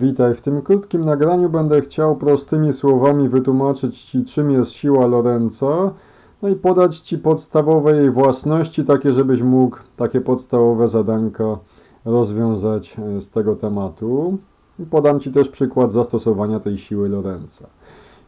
Witaj, w tym krótkim nagraniu będę chciał prostymi słowami wytłumaczyć Ci, czym jest siła Lorenza, no i podać Ci podstawowe jej własności, takie żebyś mógł takie podstawowe zadanka rozwiązać e, z tego tematu. I podam Ci też przykład zastosowania tej siły Lorenza.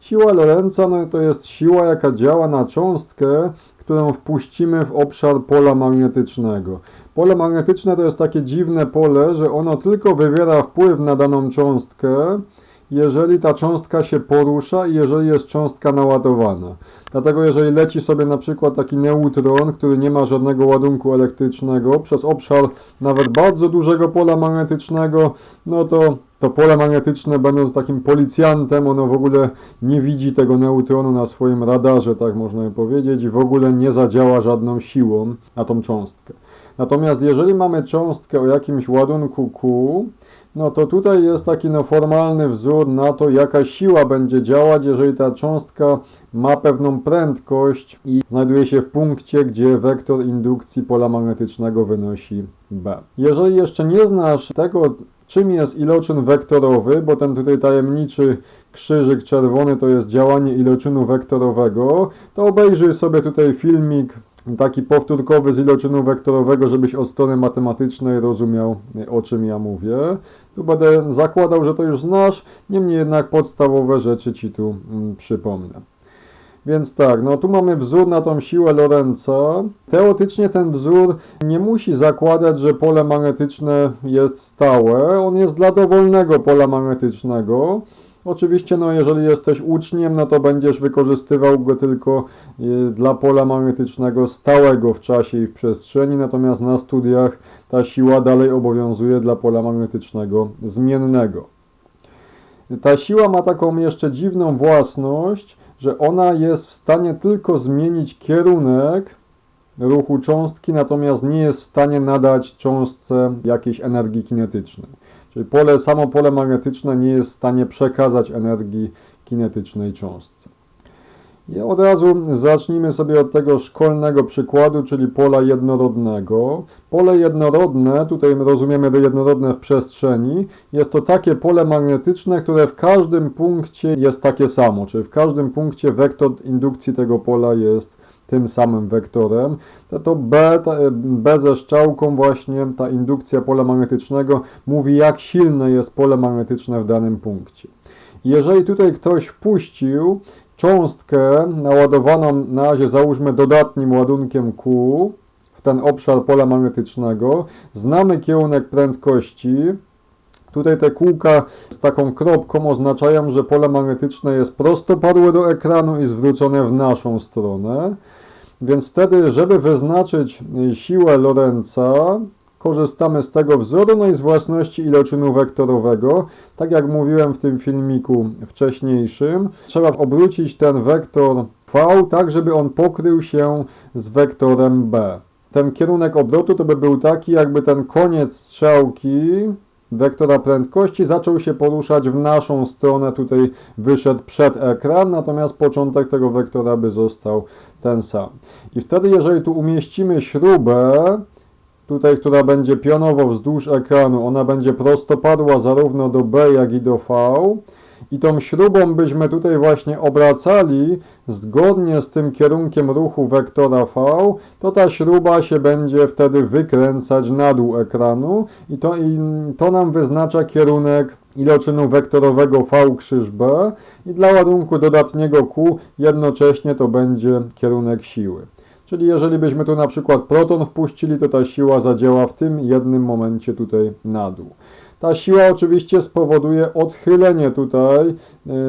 Siła Lorenza no, to jest siła, jaka działa na cząstkę, którą wpuścimy w obszar pola magnetycznego. Pole magnetyczne to jest takie dziwne pole, że ono tylko wywiera wpływ na daną cząstkę, jeżeli ta cząstka się porusza i jeżeli jest cząstka naładowana. Dlatego jeżeli leci sobie na przykład taki neutron, który nie ma żadnego ładunku elektrycznego, przez obszar nawet bardzo dużego pola magnetycznego, no to to pole magnetyczne będąc takim policjantem, ono w ogóle nie widzi tego neutronu na swoim radarze, tak można powiedzieć, i w ogóle nie zadziała żadną siłą na tą cząstkę. Natomiast jeżeli mamy cząstkę o jakimś ładunku Q, no to tutaj jest taki no, formalny wzór na to, jaka siła będzie działać, jeżeli ta cząstka ma pewną prędkość i znajduje się w punkcie, gdzie wektor indukcji pola magnetycznego wynosi B. Jeżeli jeszcze nie znasz tego, czym jest iloczyn wektorowy, bo ten tutaj tajemniczy krzyżyk czerwony to jest działanie iloczynu wektorowego, to obejrzyj sobie tutaj filmik taki powtórkowy z iloczynu wektorowego, żebyś od strony matematycznej rozumiał, o czym ja mówię. Tu będę zakładał, że to już znasz, niemniej jednak podstawowe rzeczy Ci tu mm, przypomnę. Więc tak, no tu mamy wzór na tą siłę Lorenza. Teoretycznie ten wzór nie musi zakładać, że pole magnetyczne jest stałe. On jest dla dowolnego pola magnetycznego. Oczywiście, no jeżeli jesteś uczniem, no to będziesz wykorzystywał go tylko y, dla pola magnetycznego stałego w czasie i w przestrzeni, natomiast na studiach ta siła dalej obowiązuje dla pola magnetycznego zmiennego. Ta siła ma taką jeszcze dziwną własność, że ona jest w stanie tylko zmienić kierunek ruchu cząstki, natomiast nie jest w stanie nadać cząstce jakiejś energii kinetycznej. Czyli pole, samo pole magnetyczne nie jest w stanie przekazać energii kinetycznej cząstce. I od razu zacznijmy sobie od tego szkolnego przykładu, czyli pola jednorodnego. Pole jednorodne, tutaj rozumiemy jednorodne w przestrzeni, jest to takie pole magnetyczne, które w każdym punkcie jest takie samo, czyli w każdym punkcie wektor indukcji tego pola jest tym samym wektorem. To, to B, ta, B ze szczałką właśnie, ta indukcja pola magnetycznego mówi jak silne jest pole magnetyczne w danym punkcie. Jeżeli tutaj ktoś wpuścił cząstkę naładowaną na razie załóżmy dodatnim ładunkiem Q w ten obszar pola magnetycznego, znamy kierunek prędkości, Tutaj te kółka z taką kropką oznaczają, że pole magnetyczne jest prostopadłe do ekranu i zwrócone w naszą stronę. Więc wtedy, żeby wyznaczyć siłę Lorenza, korzystamy z tego wzoru, no i z własności iloczynu wektorowego. Tak jak mówiłem w tym filmiku wcześniejszym, trzeba obrócić ten wektor V tak, żeby on pokrył się z wektorem B. Ten kierunek obrotu to by był taki, jakby ten koniec strzałki wektora prędkości zaczął się poruszać w naszą stronę, tutaj wyszedł przed ekran, natomiast początek tego wektora by został ten sam. I wtedy, jeżeli tu umieścimy śrubę, tutaj, która będzie pionowo wzdłuż ekranu, ona będzie prostopadła zarówno do B, jak i do V. I tą śrubą byśmy tutaj właśnie obracali zgodnie z tym kierunkiem ruchu wektora V, to ta śruba się będzie wtedy wykręcać na dół ekranu i to, i to nam wyznacza kierunek iloczynu wektorowego V krzyż B i dla ładunku dodatniego Q jednocześnie to będzie kierunek siły. Czyli jeżeli byśmy tu na przykład proton wpuścili, to ta siła zadziała w tym jednym momencie tutaj na dół. Ta siła oczywiście spowoduje odchylenie tutaj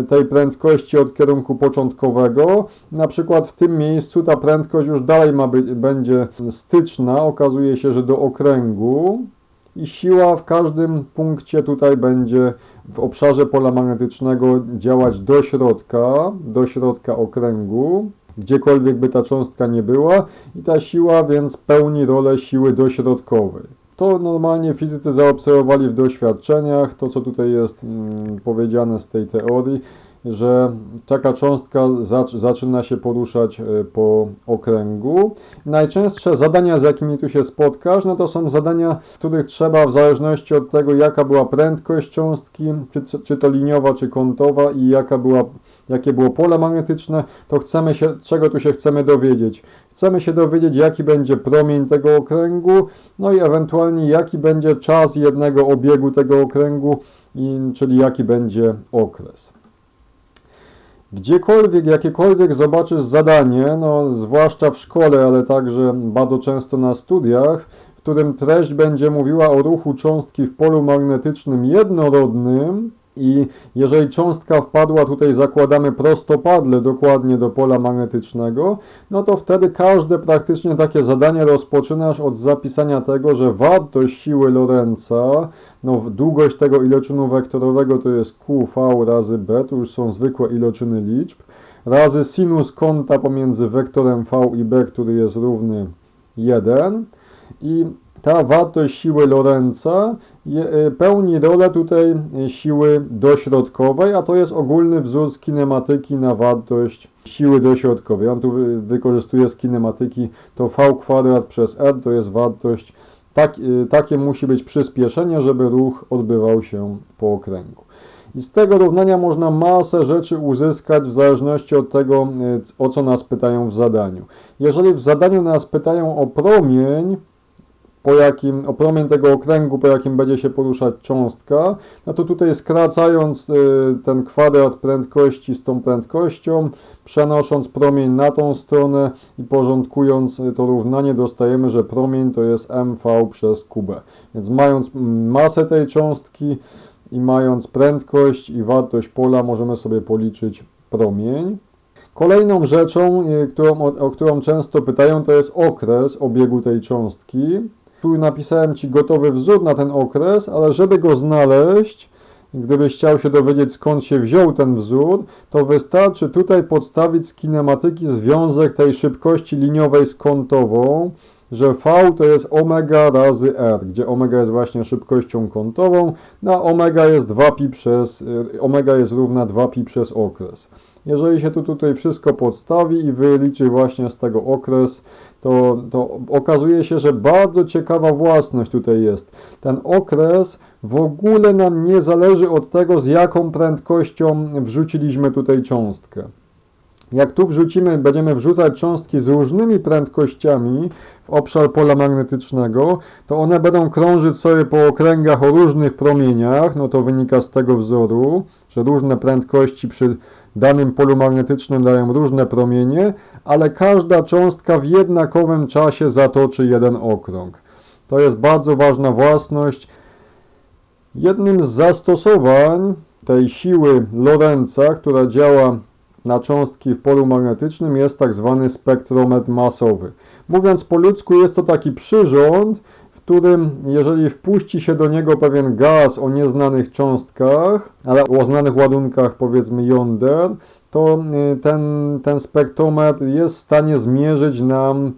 y, tej prędkości od kierunku początkowego. Na przykład w tym miejscu ta prędkość już dalej ma być, będzie styczna, okazuje się, że do okręgu i siła w każdym punkcie tutaj będzie w obszarze pola magnetycznego działać do środka, do środka okręgu gdziekolwiek by ta cząstka nie była i ta siła więc pełni rolę siły dośrodkowej. To normalnie fizycy zaobserwowali w doświadczeniach, to co tutaj jest mm, powiedziane z tej teorii. Że taka cząstka zac- zaczyna się poruszać e, po okręgu. Najczęstsze zadania, z jakimi tu się spotkasz, no to są zadania, w których trzeba w zależności od tego, jaka była prędkość cząstki, czy, czy to liniowa, czy kątowa i jaka była, jakie było pole magnetyczne, to chcemy się, czego tu się chcemy dowiedzieć. Chcemy się dowiedzieć, jaki będzie promień tego okręgu, no i ewentualnie jaki będzie czas jednego obiegu tego okręgu, czyli jaki będzie okres. Gdziekolwiek, jakiekolwiek zobaczysz zadanie, no zwłaszcza w szkole, ale także bardzo często na studiach, w którym treść będzie mówiła o ruchu cząstki w polu magnetycznym jednorodnym i jeżeli cząstka wpadła, tutaj zakładamy prostopadle dokładnie do pola magnetycznego, no to wtedy każde praktycznie takie zadanie rozpoczynasz od zapisania tego, że wartość siły Lorenza, no długość tego iloczynu wektorowego to jest QV razy B, to już są zwykłe iloczyny liczb, razy sinus kąta pomiędzy wektorem V i B, który jest równy 1 i ta wartość siły Lorenza e, pełni rolę tutaj e, siły dośrodkowej, a to jest ogólny wzór z kinematyki na wartość siły dośrodkowej. On tu wy- wykorzystuje z kinematyki to v kwadrat przez r, to jest wartość, tak, e, takie musi być przyspieszenie, żeby ruch odbywał się po okręgu. I z tego równania można masę rzeczy uzyskać w zależności od tego, o co nas pytają w zadaniu. Jeżeli w zadaniu nas pytają o promień, po jakim, o promień tego okręgu, po jakim będzie się poruszać cząstka, no to tutaj skracając y, ten kwadrat prędkości z tą prędkością, przenosząc promień na tą stronę i porządkując y, to równanie, dostajemy, że promień to jest mv przez kubę. Więc mając mm, masę tej cząstki i mając prędkość i wartość pola, możemy sobie policzyć promień. Kolejną rzeczą, y, którą, o, o którą często pytają, to jest okres obiegu tej cząstki. Tu napisałem Ci gotowy wzór na ten okres, ale żeby go znaleźć, gdybyś chciał się dowiedzieć skąd się wziął ten wzór, to wystarczy tutaj podstawić z kinematyki związek tej szybkości liniowej z kątową, że V to jest omega razy R, gdzie omega jest właśnie szybkością kątową, a omega jest 2pi przez, y, omega jest równa 2pi przez okres. Jeżeli się tu tutaj wszystko podstawi i wyliczy właśnie z tego okres, to, to okazuje się, że bardzo ciekawa własność tutaj jest. Ten okres w ogóle nam nie zależy od tego, z jaką prędkością wrzuciliśmy tutaj cząstkę. Jak tu wrzucimy, będziemy wrzucać cząstki z różnymi prędkościami w obszar pola magnetycznego, to one będą krążyć sobie po okręgach o różnych promieniach, no to wynika z tego wzoru, że różne prędkości przy danym polu magnetycznym dają różne promienie, ale każda cząstka w jednakowym czasie zatoczy jeden okrąg. To jest bardzo ważna własność. Jednym z zastosowań tej siły Lorenza, która działa na cząstki w polu magnetycznym jest tak zwany spektrometr masowy. Mówiąc po ludzku, jest to taki przyrząd, w którym jeżeli wpuści się do niego pewien gaz o nieznanych cząstkach, ale o znanych ładunkach powiedzmy jąder, to y, ten, ten spektrometr jest w stanie zmierzyć nam,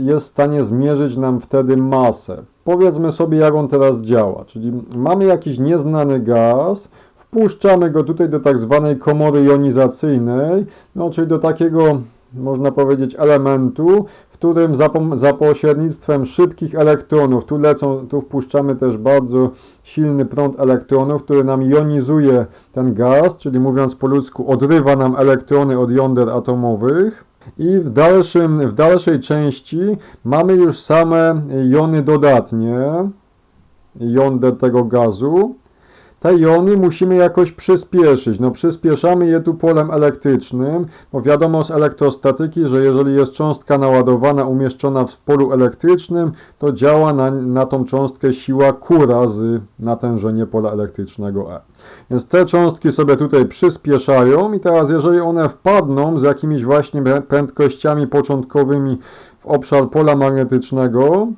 jest w stanie zmierzyć nam wtedy masę. Powiedzmy sobie, jak on teraz działa. Czyli mamy jakiś nieznany gaz, wpuszczamy go tutaj do tak zwanej komory jonizacyjnej, no, czyli do takiego, można powiedzieć, elementu, w którym za, za pośrednictwem szybkich elektronów, tu lecą, tu wpuszczamy też bardzo silny prąd elektronów, który nam jonizuje ten gaz, czyli mówiąc po ludzku, odrywa nam elektrony od jąder atomowych. I w, dalszym, w dalszej części mamy już same jony dodatnie, jąder tego gazu. Te jony musimy jakoś przyspieszyć. No przyspieszamy je tu polem elektrycznym, bo wiadomo z elektrostatyki, że jeżeli jest cząstka naładowana, umieszczona w polu elektrycznym, to działa na, na tą cząstkę siła Q razy natężenie pola elektrycznego E. Więc te cząstki sobie tutaj przyspieszają i teraz jeżeli one wpadną z jakimiś właśnie prędkościami początkowymi w obszar pola magnetycznego,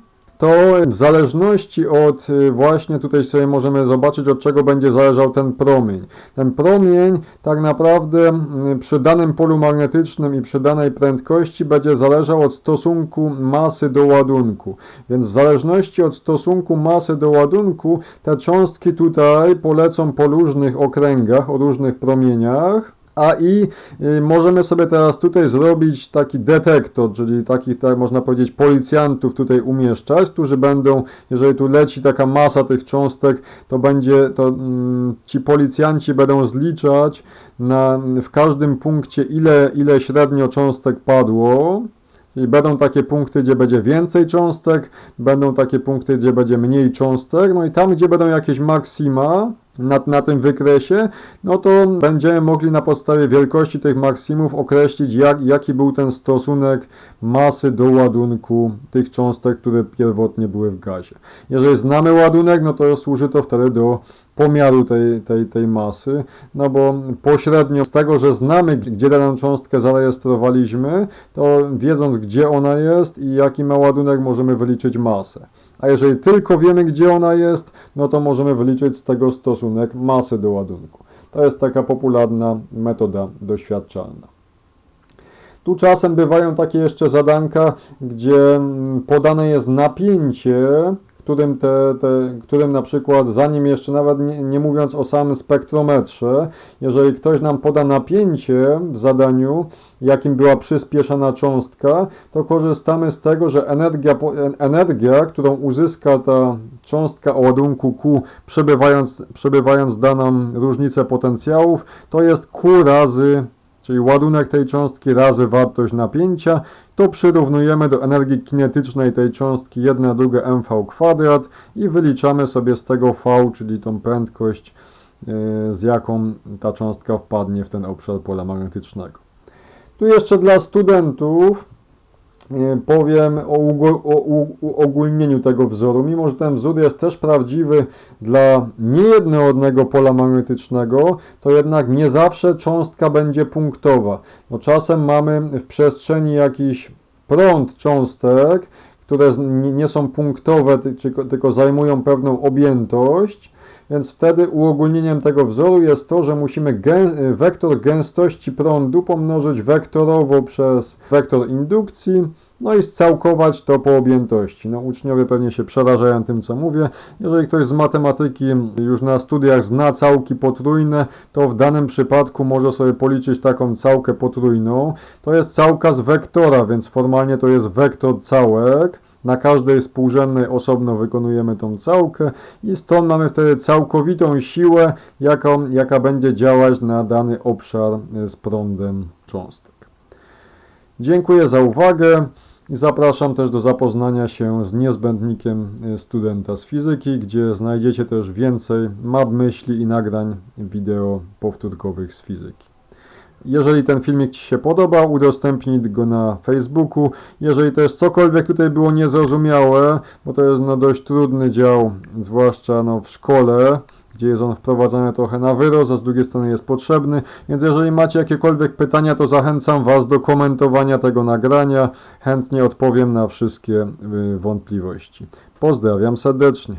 to w zależności od y, właśnie tutaj sobie możemy zobaczyć od czego będzie zależał ten promień. Ten promień tak naprawdę y, przy danym polu magnetycznym i przy danej prędkości będzie zależał od stosunku masy do ładunku. Więc w zależności od stosunku masy do ładunku te cząstki tutaj polecą po różnych okręgach, o różnych promieniach. A i y, możemy sobie teraz tutaj zrobić taki detektor, czyli takich, tak można powiedzieć, policjantów tutaj umieszczać, którzy będą, jeżeli tu leci taka masa tych cząstek, to będzie, to mm, ci policjanci będą zliczać na, w każdym punkcie, ile, ile średnio cząstek padło. I będą takie punkty, gdzie będzie więcej cząstek, będą takie punkty, gdzie będzie mniej cząstek, no i tam, gdzie będą jakieś maksima na, na tym wykresie, no to będziemy mogli na podstawie wielkości tych maksimów określić, jak, jaki był ten stosunek masy do ładunku tych cząstek, które pierwotnie były w gazie. Jeżeli znamy ładunek, no to służy to wtedy do pomiaru tej, tej, tej masy, no bo pośrednio z tego, że znamy, gdzie daną cząstkę zarejestrowaliśmy, to wiedząc, gdzie ona jest i jaki ma ładunek, możemy wyliczyć masę. A jeżeli tylko wiemy, gdzie ona jest, no to możemy wyliczyć z tego stosunek masy do ładunku. To jest taka popularna metoda doświadczalna. Tu czasem bywają takie jeszcze zadanka, gdzie mm, podane jest napięcie, którym, te, te, którym na przykład, zanim jeszcze nawet nie, nie mówiąc o samym spektrometrze, jeżeli ktoś nam poda napięcie w zadaniu, jakim była przyspieszana cząstka, to korzystamy z tego, że energia, energia którą uzyska ta cząstka o ładunku Q, przebywając, przebywając daną różnicę potencjałów, to jest Q razy czyli ładunek tej cząstki razy wartość napięcia, to przyrównujemy do energii kinetycznej tej cząstki 1 druga mv kwadrat i wyliczamy sobie z tego v, czyli tą prędkość, e, z jaką ta cząstka wpadnie w ten obszar pola magnetycznego. Tu jeszcze dla studentów powiem o, uogólnieniu tego wzoru. Mimo, że ten wzór jest też prawdziwy dla niejednorodnego pola magnetycznego, to jednak nie zawsze cząstka będzie punktowa. No, czasem mamy w przestrzeni jakiś prąd cząstek, które nie są punktowe, tylko zajmują pewną objętość, więc wtedy uogólnieniem tego wzoru jest to, że musimy gę wektor gęstości prądu pomnożyć wektorowo przez wektor indukcji, no i scałkować to po objętości. No, uczniowie pewnie się przerażają tym, co mówię. Jeżeli ktoś z matematyki już na studiach zna całki potrójne, to w danym przypadku może sobie policzyć taką całkę potrójną. To jest całka z wektora, więc formalnie to jest wektor całek. Na każdej współrzędnej osobno wykonujemy tą całkę i stąd mamy wtedy całkowitą siłę, jaką, jaka będzie działać na dany obszar z prądem cząstek. Dziękuję za uwagę i zapraszam też do zapoznania się z niezbędnikiem studenta z fizyki, gdzie znajdziecie też więcej map myśli i nagrań wideo powtórkowych z fizyki. Jeżeli ten filmik Ci się podoba, udostępnij go na Facebooku. Jeżeli też cokolwiek tutaj było niezrozumiałe, bo to jest no dość trudny dział, zwłaszcza no w szkole, gdzie jest on wprowadzany trochę na wyrost, a z drugiej strony jest potrzebny. Więc jeżeli macie jakiekolwiek pytania, to zachęcam Was do komentowania tego nagrania. Chętnie odpowiem na wszystkie y, wątpliwości. Pozdrawiam serdecznie.